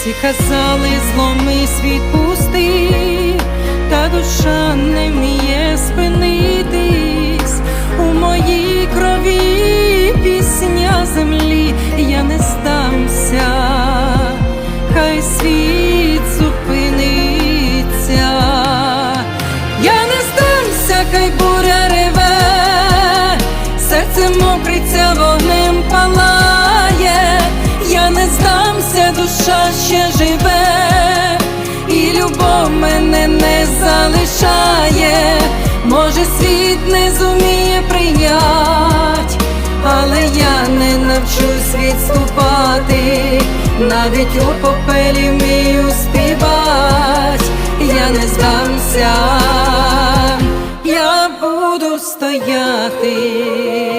Всі казали, зломи світ пустий, та душа не вміє спинитись у моїй крові пісня землі, я не здамся, хай світ зупиниться, я не здамся, хай буря реве, серце мокриться, вогнем палає, душа ще живе, і любов мене не залишає, може світ не зуміє прийнять, але я не навчусь відступати, навіть у попелі вмію співать, я не здамся, я буду стояти.